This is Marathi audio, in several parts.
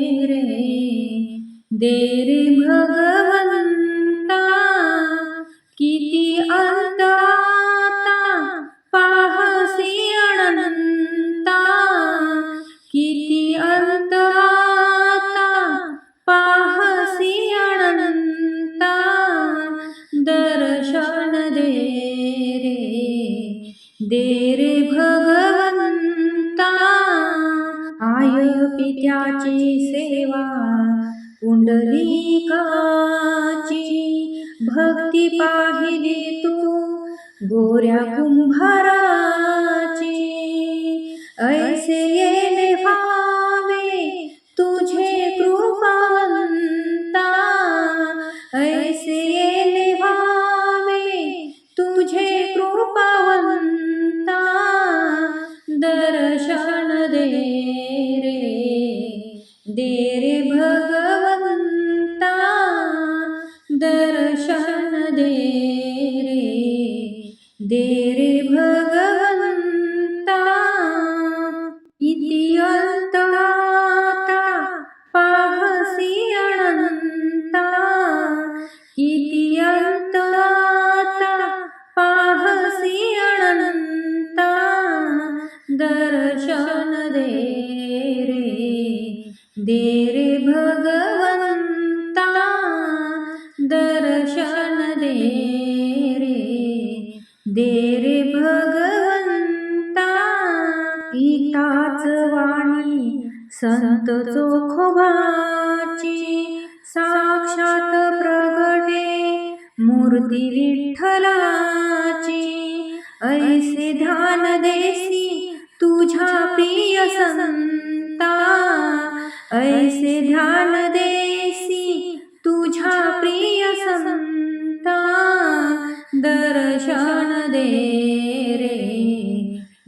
रे दे रे भगवंता किती अंदाता पाहसी अनंता किती अंदाता पाहसी अनंता दर्शन दे रे दे रे पित्याची सेवा पुंडलिकाची भक्ती पाहिली तू गोऱ्या कुंभाराची. ऐ दे रे भगवंता दर्शन दे रे। दे रे भगवंता इति अंतराता पाहसी अनंता। इति अंतराता पाहसी अनंता दर्शन दे रे दे रे भगवंता दर्शन दे रे दे रे भगवंता गीताच वाणी संत चोखोबाची साक्षात प्रगटे मूर्ती विठ्ठलाची। ऐसे ध्यान देसी तुझ्या प्रिय संता ऐसे ध्यान देसी तुझ्या प्रिय संता दर्शन दे रे।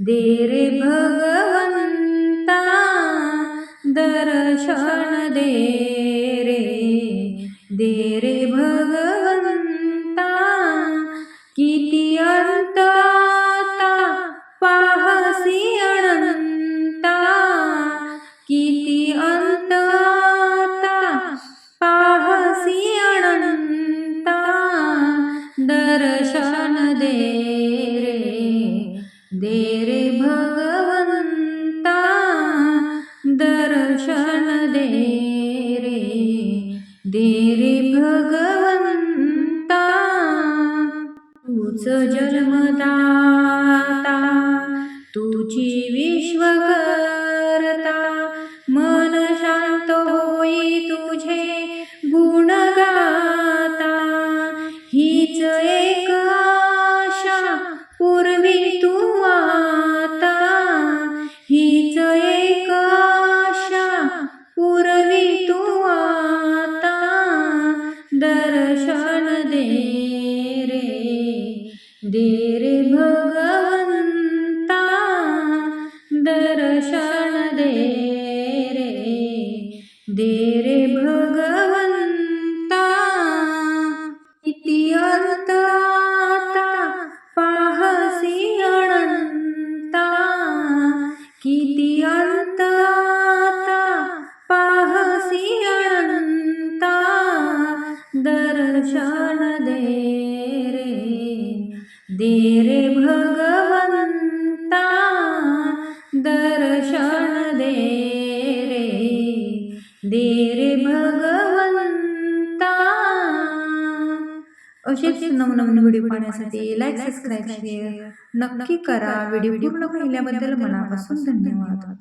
दे रे भगवंता दर्शन दे रे। दे रे भगवंता देवी भगवंता तूच जन्मदाता तुझी देरे भगवंता दर्शन दे रे देरे भगवंता किती अंतराता पाहसी अनंता। किती अंतराता पाहसी अनंता दर्शन दे रे भगवंता दर्शन दे रे। दे रे भगवंता असेच नवनवीन व्हिडिओ पाहण्यासाठी लाईक सबस्क्राईब शेअर नक्की करा. व्हिडिओ पूर्ण पाहिल्याबद्दल मनापासून धन्यवाद.